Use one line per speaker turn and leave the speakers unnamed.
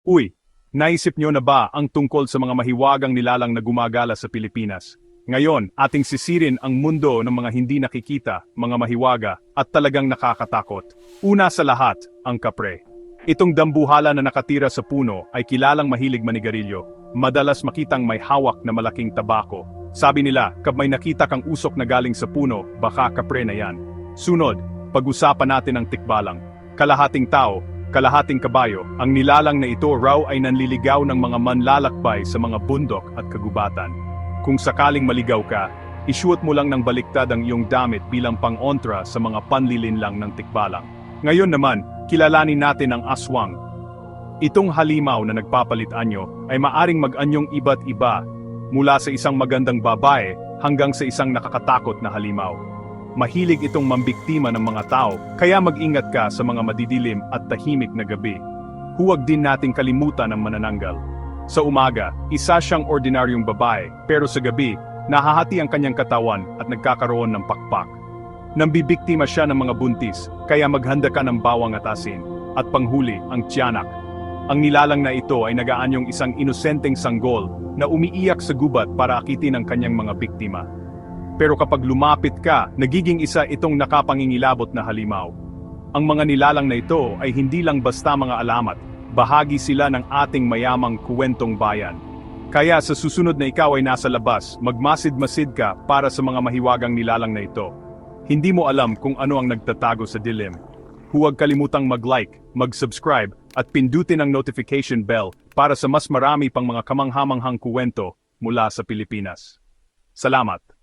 Uy, naisip nyo na ba ang tungkol sa mga mahiwagang nilalang na gumagala sa Pilipinas? Ngayon, ating sisirin ang mundo ng mga hindi nakikita, mga mahiwaga, at talagang nakakatakot. Una sa lahat, ang kapre. Itong dambuhala na nakatira sa puno ay kilalang mahilig manigarilyo. Madalas makitang may hawak na malaking tabako. Sabi nila, kap may nakita kang usok na galing sa puno, baka kapre na yan. Sunod, pag-usapan natin ang tikbalang. Kalahating tao, kalahating kabayo, ang nilalang na ito raw ay nanliligaw ng mga manlalakbay sa mga bundok at kagubatan. Kung sakaling maligaw ka, isuot mo lang ng baliktad ang iyong damit bilang pang-ontra sa mga panlilinlang ng tikbalang. Ngayon naman, kilalanin natin ang aswang. Itong halimaw na nagpapalit anyo ay maaring mag-anyong iba't iba mula sa isang magandang babae hanggang sa isang nakakatakot na halimaw. Mahilig itong mambiktima ng mga tao, kaya mag-ingat ka sa mga madidilim at tahimik na gabi. Huwag din nating kalimutan ang manananggal. Sa umaga, isa siyang ordinaryong babae, pero sa gabi, nahahati ang kanyang katawan at nagkakaroon ng pakpak. Nambibiktima siya ng mga buntis, kaya maghanda ka ng bawang at asin. At panghuli, ang tiyanak. Ang nilalang na ito ay nagaanyong isang inosenteng sanggol na umiiyak sa gubat para akitin ang kanyang mga biktima. Pero kapag lumapit ka, nagiging isa itong nakapangingilabot na halimaw. Ang mga nilalang na ito ay hindi lang basta mga alamat, bahagi sila ng ating mayamang kuwentong bayan. Kaya sa susunod na ikaw ay nasa labas, magmasid-masid ka para sa mga mahiwagang nilalang na ito. Hindi mo alam kung ano ang nagtatago sa dilim. Huwag kalimutang mag-like, mag-subscribe, at pindutin ang notification bell para sa mas marami pang mga kamanghamanghang kuwento mula sa Pilipinas. Salamat!